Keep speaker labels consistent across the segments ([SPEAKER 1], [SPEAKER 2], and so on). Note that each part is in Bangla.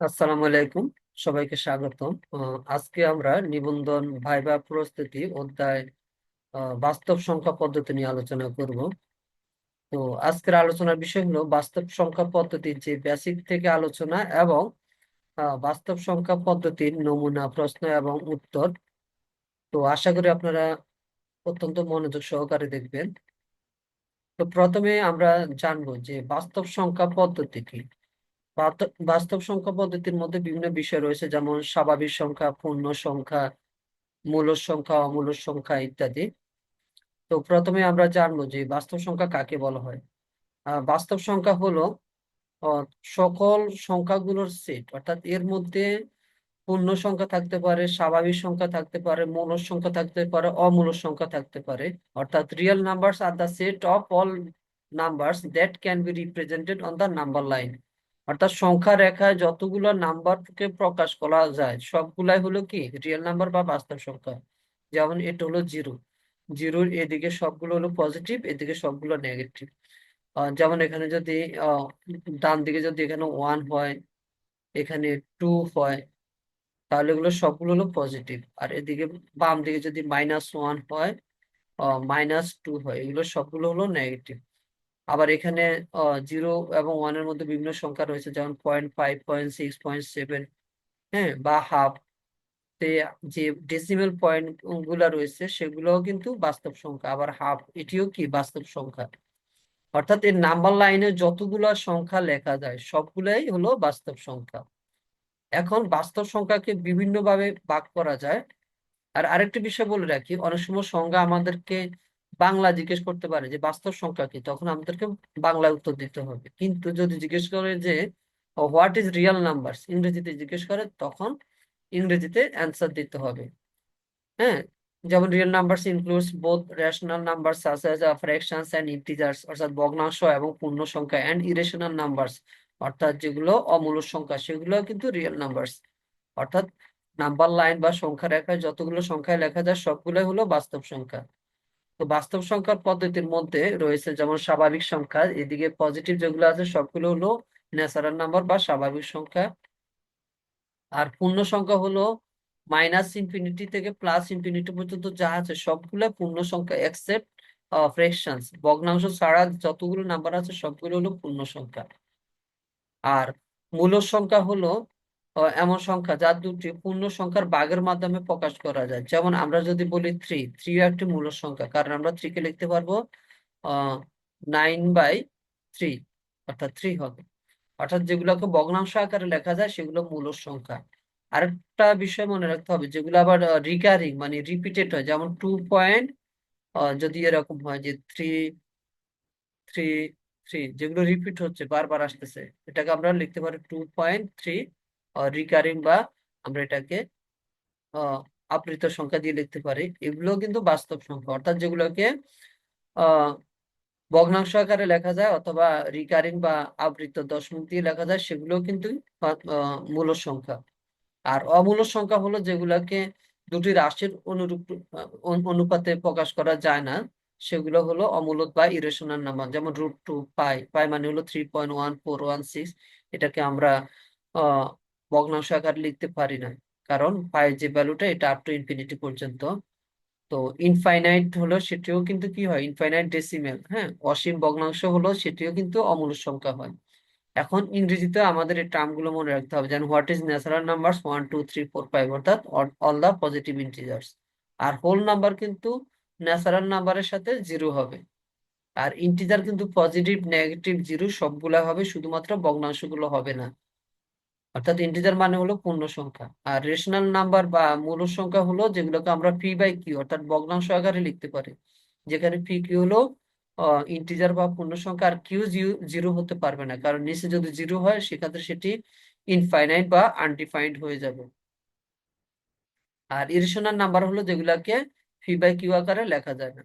[SPEAKER 1] আসসালামু আলাইকুম, সবাইকে স্বাগতম। আজকে আমরা নিবন্ধন ভাইবা প্রস্তুতি অধ্যায় বাস্তব সংখ্যা পদ্ধতি নিয়ে আলোচনা করব। তো আজকের আলোচনার বিষয় হলো বাস্তব সংখ্যা পদ্ধতির যে বেসিক থেকে আলোচনা এবং বাস্তব সংখ্যা পদ্ধতির নমুনা, প্রশ্ন এবং উত্তর। তো আশা করি আপনারা অত্যন্ত মনোযোগ সহকারে দেখবেন। তো প্রথমে আমরা জানব যে বাস্তব সংখ্যা পদ্ধতি কি। বাস্তব সংখ্যা পদ্ধতির মধ্যে বিভিন্ন বিষয় রয়েছে, যেমন স্বাভাবিক সংখ্যা, পূর্ণ সংখ্যা মূল সংখ্যা অমূল সংখ্যা ইত্যাদি। তো প্রথমে আমরা জানব যে বাস্তব সংখ্যা কাকে বলা হয়। বাস্তব সংখ্যা হলো সকল সংখ্যাগুলোর সেট, অর্থাৎ এর মধ্যে পূর্ণ সংখ্যা থাকতে পারে, স্বাভাবিক সংখ্যা থাকতে পারে মূল সংখ্যা থাকতে পারে অমূল সংখ্যা থাকতে পারে। অর্থাৎ real numbers R the set of all numbers that can be represented on the number line অর্থাৎ সংখ্যা রেখায় যতগুলো নাম্বারকে প্রকাশ করা যায়, সবগুলাই হলো কি? রিয়েল নাম্বার বা বাস্তব সংখ্যা। যেমন এটা হলো জিরো জিরোর এদিকে সবগুলো হলো পজিটিভ এদিকে সবগুলো নেগেটিভ যেমন এখানে যদি ডান দিকে যদি এখানে ওয়ান হয়, এখানে টু হয়, তাহলে এগুলো সবগুলো হলো পজিটিভ আর এদিকে বাম দিকে যদি মাইনাস ওয়ান হয় মাইনাস টু হয়, এগুলো সবগুলো হলো নেগেটিভ আবার এখানে জিরো এবং ওয়ানের মধ্যে বিভিন্ন সংখ্যা রয়েছে, যেমন point five point six point seven হ্যাঁ বা হাফ যে ডেসিমেল পয়েন্টগুলা রয়েছে, সেগুলোও কিন্তু বাস্তব সংখ্যা, আবার হাফ এটিও কি বাস্তব সংখ্যা? অর্থাৎ এর নাম্বার লাইনে যতগুলা সংখ্যা লেখা যায়, সবগুলাই হলো বাস্তব সংখ্যা। এখন বাস্তব সংখ্যাকে বিভিন্নভাবে ভাগ করা যায়। আর আরেকটি বিষয় বলে রাখি, অনেক সময় সংজ্ঞা আমাদেরকে বাংলা জিজ্ঞেস করতে পারে যে বাস্তব সংখ্যা কি, তখন আমাদেরকে বাংলায় উত্তর দিতে হবে। কিন্তু যদি জিজ্ঞেস করে যে হোয়াট ইজ রিয়েল নাম্বারস? ইংরেজিতে জিজ্ঞেস করে, তখন ইংরেজিতে অ্যান্সার দিতে হবে। হ্যাঁ? যেমন real numbers includes both rational number such as fractions and integers, অর্থাৎ ভগ্নাংশ এবং পূর্ণ সংখ্যা অ্যান্ড ইরেশনাল নাম্বারস, অর্থাৎ যেগুলো অমূল সংখ্যা সেগুলো কিন্তু রিয়েল নাম্বারস। অর্থাৎ নাম্বার লাইন বা সংখ্যা রেখায় যতগুলো সংখ্যায় লেখা যায়, সবগুলোই হলো বাস্তব সংখ্যা। বাস্তব সংখ্যার পদ্ধতির মধ্যে রয়েছে যেমন স্বাভাবিক সংখ্যা, এদিকে পজিটিভ যেগুলো আছে সবগুলো হলো ন্যাচারাল নাম্বার বা স্বাভাবিক সংখ্যা। আর পূর্ণ সংখ্যা হলো মাইনাস ইনফিনিটি থেকে প্লাস ইনফিনিটি পর্যন্ত যা আছে সবগুলো পূর্ণ সংখ্যা এক্সেপ্ট ফ্র্যাকশনস ভগ্নাংশ ছাড়া যতগুলো নাম্বার আছে সবগুলো হলো পূর্ণ সংখ্যা। আর মূল সংখ্যা হলো এমন সংখ্যা যার দুটি পূর্ণ সংখ্যার ভাগের মাধ্যমে প্রকাশ করা যায়। যেমন আমরা যদি বলি থ্রি থ্রি একটি মূল সংখ্যা, কারণ আমরা থ্রি কে লিখতে পারব নাইন বাই থ্রি অর্থাৎ থ্রি হবে। অর্থাৎ যেগুলোকে ভগ্নাংশ আকারে লেখা যায়, সেগুলো মূল সংখ্যা। আরেকটা বিষয় মনে রাখতে হবে, যেগুলো আবার রিকারিং মানে রিপিটেড হয়, যেমন টু পয়েন্ট যদি এরকম হয় যে থ্রি থ্রি থ্রি যেগুলো রিপিট হচ্ছে, বারবার আসতেছে, এটাকে আমরা লিখতে পারি টু পয়েন্ট থ্রি রিকারিং বা আমরা এটাকে আবৃত সংখ্যা দিয়ে লিখতে পারি। এগুলো কিন্তু বাস্তব সংখ্যা। অর্থাৎ যেগুলোকে ভগ্নাংশ আকারে লেখা যায় অথবা রিকারিং বা আবৃত দশমিক দিয়ে লেখা যায় সেগুলো কিন্তু মূল সংখ্যা। আর অমূল সংখ্যা হলো যেগুলোকে দুটি রাশির অনুরূপ অনু- অনুপাতে প্রকাশ করা যায় না। সেগুলো হলো অমূলত বা ইরেশনাল নাম্বার যেমন রুট টু পাই পাই মানে হলো three point one four one six এটাকে আমরা ভগ্নাংশ আকারে লিখতে পারি না। কারণ পাই যে ভ্যালুটা এটা আপ টু ইনফিনিটি পর্যন্ত। তো ইনফাইনাইট হলো, সেটিও কিন্তু কি হয়? ইনফাইনাইট ডেসিমেল হ্যাঁ? অসীম ভগ্নাংশ হলো, সেটিও কিন্তু অমূল সংখ্যা হয়। এখন ইংরেজিতে আমাদের এই টার্মগুলো মনে রাখতে হবে, যেন what is natural number one two three four five অর্থাৎ অল দা পজিটিভ ইন্টিজার্স আর হোল নাম্বার কিন্তু ন্যাচারাল নাম্বারের সাথে জিরো হবে। আর ইন্টিজার কিন্তু পজিটিভ নেগেটিভ জিরো সবগুলা হবে, শুধুমাত্র ভগ্নাংশগুলো হবে না। অর্থাৎ ইন্টিজার মানে হলো পূর্ণ সংখ্যা। আর রেশনাল নাম্বার বা মূল সংখ্যা হলো যেগুলোকে আমরা পি বাই কিউ অর্থাৎ ভগ্নাংশ আকারে লিখতে পারি। যেখানে পি কিউ হলো ইন্টিজার বা পূর্ণ সংখ্যা, আর কিউ জিরো হতে পারবে না। কারণ নিচে যদি জিরো হয়, সেক্ষেত্রে সেটি ইনফাইনাইট বা আনডিফাইন্ড হয়ে যাবে। আর ইরেশনাল নাম্বার হলো যেগুলাকে পি বাই কিউ আকারে লেখা যায় না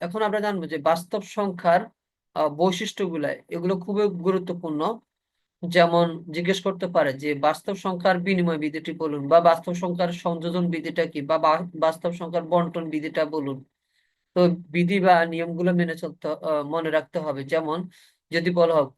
[SPEAKER 1] এখন আমরা জানব যে বাস্তব সংখ্যার বৈশিষ্ট্যগুলা, এগুলো খুবই গুরুত্বপূর্ণ। যেমন জিজ্ঞেস করতে পারে যে, বাস্তব সংখ্যার বিনিময় বিধিটি বলুন বা বাস্তব সংখ্যার সংযোজন বিধিটা কি বা বাস্তব সংখ্যার বন্টন বিধিটা বলুন। তো বিধি বা নিয়মগুলো মেনে চলতে মনে রাখতে হবে। যেমন যদি বলা হয়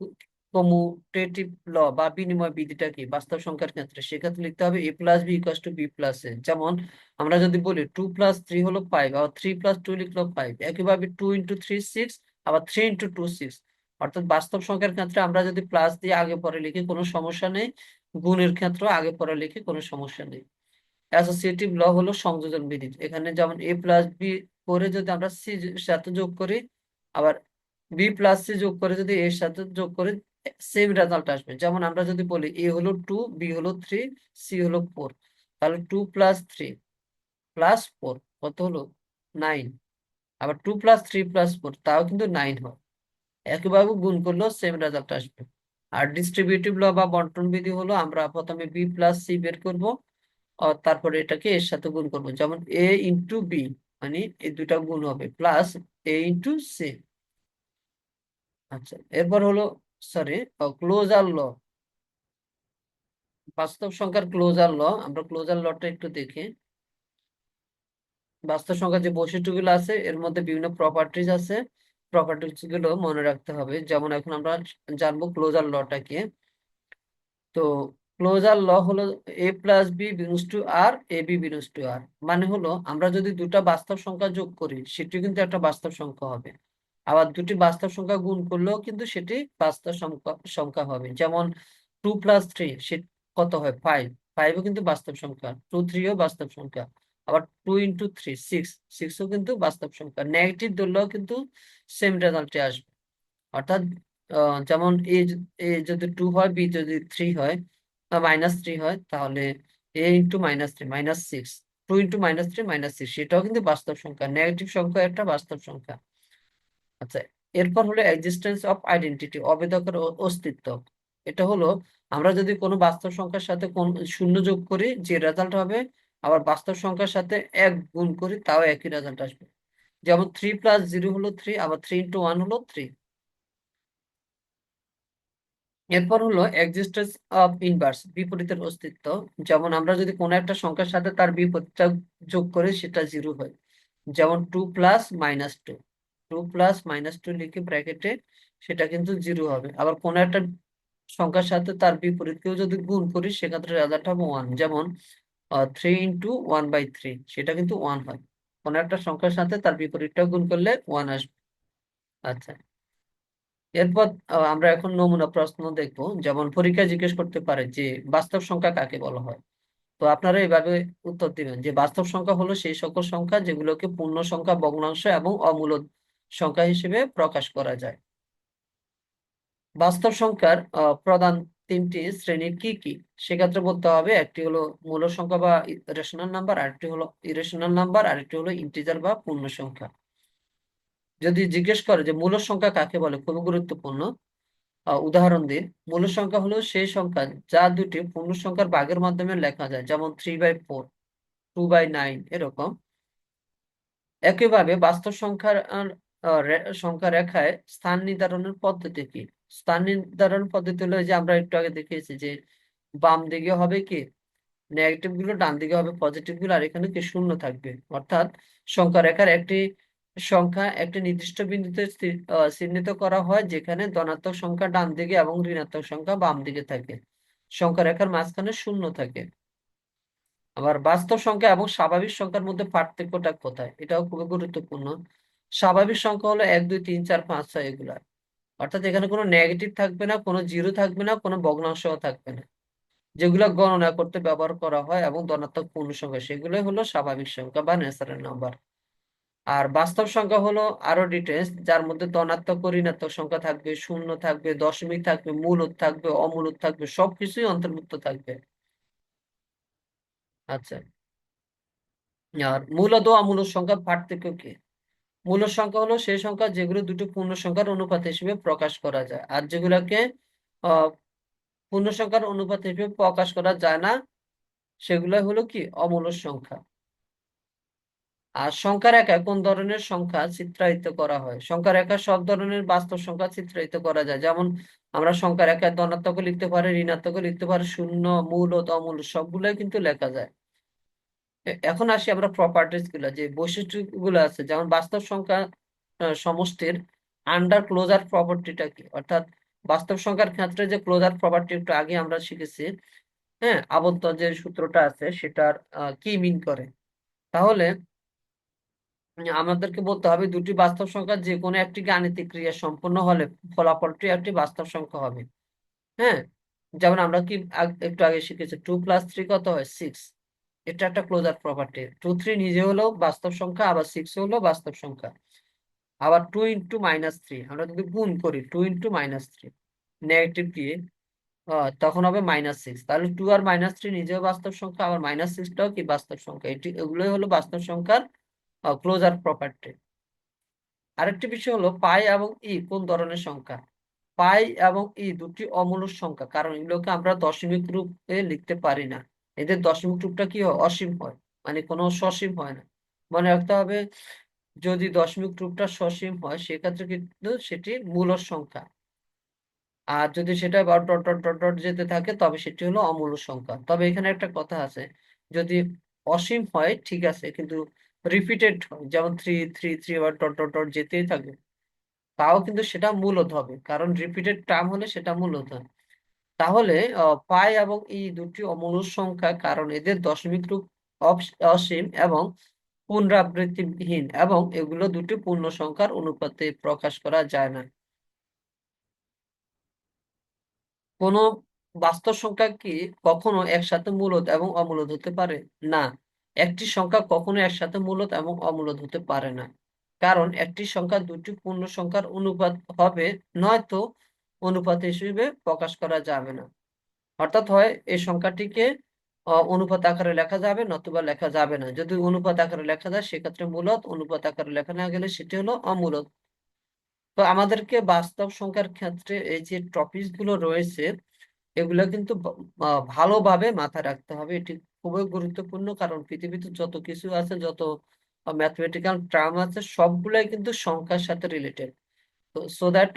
[SPEAKER 1] কমুটেটিভ ল বা বিনিময় বিধিটা কি বাস্তব সংখ্যার ক্ষেত্রে, সেক্ষেত্রে লিখতে হবে A plus B equal to B plus A. যেমন আমরা যদি বলি টু প্লাস থ্রি হলো ফাইভ আবার থ্রি প্লাস টু লিখলো ফাইভ একইভাবে টু ইন্টু থ্রি সিক্স আবার থ্রি ইন্টু টু সিক্স অর্থাৎ বাস্তব সংখ্যার ক্ষেত্রে আমরা যদি প্লাস দিয়ে আগে পরে লিখি, কোনো সমস্যা নেই। গুণের ক্ষেত্রে আগে পরে লিখি কোনো সমস্যা নেই। অ্যাসোসিয়েটিভ ল হলো সংযোজন বিধি। এখানে যেমন এ প্লাস বি করে যদি আমরা সি সাথে যোগ করি, আবার বি প্লাস সি যোগ করে যদি এর সাথে যোগ করি সেম রেজাল্ট আসবে। যেমন আমরা যদি বলি এ হলো টু বি হলো থ্রি সি হলো ফোর তাহলে two plus three plus four কত হলো? নাইন আবার two plus three plus four তাও কিন্তু নাইন হয়। একইভাবে গুণ করলেও সেম রেজাল্ট আসবে। আর ডিস্ট্রিবিউটিভ ল বা বন্টন বিধি হলো, আমরা প্রথমে বি প্লাস সি বের করব তারপরে এটাকে এর সাথে গুণ করব। যেমন এ ইন্টু বি মানে এই দুটা গুণ হবে প্লাস এ ইন্টু সি আচ্ছা এরপর হলো সরি ক্লোজার ল বাস্তব সংখ্যার ক্লোজার ল আমরা ক্লোজার লটা একটু দেখি। বাস্তব সংখ্যার যে বৈশিষ্ট্যগুলো আছে, এর মধ্যে বিভিন্ন প্রপার্টিজ আছে। প্রপার্টিজগুলো মনে রাখতে হবে। যেমন এখন আমরা জানব ক্লোজার লটা কি? তো ক্লোজার ল হলো A plus B belongs to R A B belongs to R মানে হলো আমরা যদি দুটা বাস্তব সংখ্যা যোগ করি সেটি কিন্তু একটা বাস্তব সংখ্যা হবে। আবার দুটি বাস্তব সংখ্যা গুণ করলেও কিন্তু সেটি বাস্তব সংখ্যা সংখ্যা হবে। যেমন টু প্লাস থ্রি সে কত হয়? ফাইভ ফাইভও কিন্তু বাস্তব সংখ্যা। টু থ্রিও বাস্তব সংখ্যা। আবার টু ইন্টু থ্রি সিক্স সিক্সও কিন্তু বাস্তব সংখ্যা। নেগেটিভ ধরলেও কিন্তু সেম রেজাল্টে আসবে। অর্থাৎ যেমন এ যদি টু হয় বি যদি থ্রি হয়, বা মাইনাস থ্রি হয়, তাহলে A into minus three minus six two into minus three minus six সেটাও কিন্তু বাস্তব সংখ্যা। নেগেটিভ সংখ্যা একটা বাস্তব সংখ্যা। আচ্ছা এরপর হলো এক্সিস্টেন্স অফ আইডেন্টিটি অবেদকের অস্তিত্ব। এটা হলো, আমরা যদি কোনো বাস্তব সংখ্যার সাথে কোন শূন্য যোগ করি, যে রেজাল্ট হবে আবার বাস্তব সংখ্যার সাথে এক গুণ করি, তাও একই রেজাল্ট আসবে। যেমন থ্রি প্লাস জিরো হলো থ্রি আবার থ্রি ইন্টু ওয়ান হলো থ্রি এরপর হলো এক্সিস্টেন্স অফ ইনভার্স বিপরীতের অস্তিত্ব। যেমন আমরা যদি কোনো একটা সংখ্যার সাথে তার বিপরীতটা যোগ করি, সেটা জিরো হয়। যেমন two plus minus two two plus minus two লিখে ব্র্যাকেটে সেটা কিন্তু জিরো হবে। আবার কোনো একটা সংখ্যার সাথে তার বিপরীতকেও যদি গুণ করি, সেক্ষেত্রে রেজাল্ট হবে ওয়ান যেমন three into one by three সেটা কিন্তু ওয়ান হয়। কোনো একটা সংখ্যার সাথে তার বিপরীতটা গুণ করলে ওয়ান আসবে। আচ্ছা। এরপর আমরা এখন নমুনা প্রশ্ন দেখব। যেমন পরীক্ষায় জিজ্ঞেস করতে পারে যে, বাস্তব সংখ্যা কাকে বলা হয়? তো আপনারা এভাবে উত্তর দিবেন যে, বাস্তব সংখ্যা হলো সেই সকল সংখ্যা যেগুলোকে পূর্ণ সংখ্যা, ভগ্নাংশ এবং অমূলদ সংখ্যা হিসেবে প্রকাশ করা যায়। বাস্তব সংখ্যার প্রধান তিনটি শ্রেণির কি কি? সেক্ষেত্রে বলতে হবে একটি হলো মূল সংখ্যা বা রেশনাল নাম্বার আরেকটি হলো ইরেশনাল নাম্বার আরেকটি হলো ইন্টিজার বা পূর্ণ সংখ্যা যদি জিজ্ঞেস করে যে মূল সংখ্যা কাকে বলে, খুবই গুরুত্বপূর্ণ। উদাহরণ দিন মূল সংখ্যা হলো সেই সংখ্যা যা দুটি পূর্ণ সংখ্যার ভাগের মাধ্যমে লেখা যায়, যেমন three by four two by nine এরকম। একইভাবে বাস্তব সংখ্যার সংখ্যা রেখায় স্থান নির্ধারণের পদ্ধতি কি? স্থান নির্ধারণ পদ্ধতি হলো যে আমরা একটু আগে দেখিয়েছি যে বাম দিকে হবে কি? নেগেটিভগুলো, ডান দিকে হবে পজিটিভগুলো, আর এখানে কি শূন্য থাকবে? অর্থাৎ সংখ্যা রেখার একটি সংখ্যা একটি নির্দিষ্ট বিন্দুতে চিহ্নিত করা হয় যেখানে ধনাত্মক সংখ্যা ডান দিকে এবং ঋণাত্মক সংখ্যা বাম দিকে থাকে। সংখ্যা রেখার মাঝখানে শূন্য থাকে। আবার বাস্তব সংখ্যা এবং স্বাভাবিক সংখ্যার মধ্যে পার্থক্যটা কোথায়? এটাও খুবই গুরুত্বপূর্ণ। স্বাভাবিক সংখ্যা হলো এক, দুই, তিন, চার, পাঁচ, ছয়, এগুলা। অর্থাৎ এখানে কোনো নেগেটিভ থাকবে না, কোনো জিরো থাকবে না, কোনো ভগ্নাংশও থাকবে না। যেগুলো গণনা করতে ব্যবহার করা হয় এবং ধনাত্মক পূর্ণ সংখ্যা সেগুলোই হলো স্বাভাবিক সংখ্যা বা ন্যাচারাল নাম্বার আর বাস্তব সংখ্যা হলো আরও ডিটেলস যার মধ্যে ধনাত্মক ও ঋণাত্মক সংখ্যা থাকবে, শূন্য থাকবে, দশমিক থাকবে মূলদ থাকবে অমূলদ থাকবে, সবকিছুই অন্তর্ভুক্ত থাকবে। আচ্ছা। আর মূলদ ও অমূলদ সংখ্যার পার্থক্য কি? মূলদ সংখ্যা হলো সেই সংখ্যা যেগুলো দুটো পূর্ণ সংখ্যার অনুপাত হিসেবে প্রকাশ করা যায়। আর যেগুলোকে আহ পূর্ণ সংখ্যার অনুপাত হিসেবে প্রকাশ করা যায় না সেগুলো হলো কি? অমূলদ সংখ্যা। আর সংখ্যা রেখায় কোন ধরনের সংখ্যা চিত্রায়িত করা হয়? সংখ্যা রেখায় সব ধরনের বাস্তব সংখ্যা চিত্রায়িত করা যায়। যেমন আমরা সংখ্যা রেখায় ধনাত্মক লিখতে পারি ঋণাত্মক লিখতে পারি শূন্য মূল ও অমূল সবগুলোই কিন্তু লেখা যায়। এখন আসি আমরা প্রপার্টিসগুলা, যে বৈশিষ্ট্যগুলো আছে, যেমন বাস্তব সংখ্যা সমষ্টির আন্ডার ক্লোজার প্রপার্টিটা কি? অর্থাৎ বাস্তব সংখ্যার ক্ষেত্রে যে ক্লোজার প্রপার্টি একটু আগে আমরা শিখেছি হ্যাঁ আবদ্ধ যে সূত্রটা আছে, সেটার কি মিন করে? তাহলে আমাদেরকে বলতে হবে দুটি বাস্তব সংখ্যা, যে কোনো একটি গাণিতিক ক্রিয়া সম্পন্ন হলে ফলাফলটি একটি বাস্তব সংখ্যা হবে। হ্যাঁ যেমন আমরা কি একটু আগে শিখেছি টু প্লাস থ্রি কত হয়? সিক্স এটা একটা ক্লোজার প্রপার্টি টু থ্রি নিজে হলেও বাস্তব সংখ্যা, আবার সিক্স হলেও বাস্তব সংখ্যা। আবার টু ইন্টু মাইনাস থ্রি আমরা যদি গুণ করি two into minus three negative দিয়ে তখন হবে মাইনাস সিক্স তাহলে টু আর মাইনাস থ্রি নিজেও বাস্তব সংখ্যা, আবার মাইনাস সিক্সটাও কি বাস্তব সংখ্যা? এটি, এগুলোই হলো বাস্তব সংখ্যার ক্লোজার প্রপার্টি আরেকটি বিষয় হলো পাই এবং ই কোন ধরনের সংখ্যা? পাই এবং ই দুটি অমূলক সংখ্যা, কারণ এগুলোকে আমরা দশমিক রূপে লিখতে পারি না। এদের দশমিক রূপটা কি হয়? অসীম হয়। মানে কোনো সসীম হয় না। মনে রাখতে হবে, যদি দশমিক রূপটা সসীম হয়, সেক্ষেত্রে কিন্তু সেটি মূলদ সংখ্যা। আর যদি সেটা আবার ডট ডট ডট ডট যেতে থাকে, তবে সেটি হলো অমূলদ সংখ্যা। তবে এখানে একটা কথা আছে, যদি অসীম হয়, ঠিক আছে, কিন্তু রিপিটেড হয়, যেমন থ্রি থ্রি থ্রি আবার ডট ডট ডট যেতেই থাকে তাও কিন্তু সেটা মূলদ হবে। কারণ রিপিটেড টার্ম হলে সেটা মূলদ হয়। তাহলে পাই এবং এই দুটি অমূলদ সংখ্যা, কারণ এদের দশমিক রূপ অস- অসীম এবং পুনরাবৃত্তিহীন এবং এগুলো দুটি পূর্ণ সংখ্যার অনুপাতে প্রকাশ করা যায় না। কোনো বাস্তব সংখ্যা কি কখনো একসাথে মূলদ এবং অমূলদ হতে পারে? না, একটি সংখ্যা কখনো একসাথে মূলদ এবং অমূলদ হতে পারে না, কারণ একটি সংখ্যা দুটি পূর্ণ সংখ্যার অনুপাত হবে, নয়তো অনুপাত হিসেবে প্রকাশ করা যাবে না। অর্থাৎ হয়, এই সংখ্যাটিকে অনুপাত আকারে লেখা যাবে নতুবা লেখা যাবে না। যদি অনুপাত আকারে লেখা যায়, সেক্ষেত্রে মূলত অনুপাত আকারে লেখা না গেলে সেটি হলো অমূলত তো আমাদেরকে বাস্তব সংখ্যার ক্ষেত্রে এই যে টপিকগুলো রয়েছে, এগুলো কিন্তু ভালোভাবে মাথায় রাখতে হবে। এটি খুবই গুরুত্বপূর্ণ, কারণ পৃথিবীতে যত কিছু আছে, যত ম্যাথমেটিক্যাল টার্ম আছে, সবগুলাই কিন্তু সংখ্যার সাথে related so that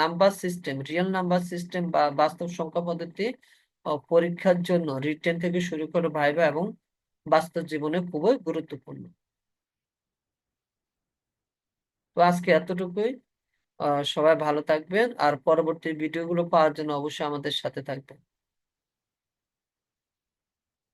[SPEAKER 1] number system real number system বা বাস্তব সংখ্যা পদ্ধতি পরীক্ষার জন্য রিটেন থেকে শুরু করে ভাইবা এবং বাস্তব জীবনে খুবই গুরুত্বপূর্ণ। তো আজকে এতটুকুই। সবাই ভালো থাকবেন। আর পরবর্তী ভিডিওগুলো পাওয়ার জন্য অবশ্যই আমাদের সাথে থাকবেন।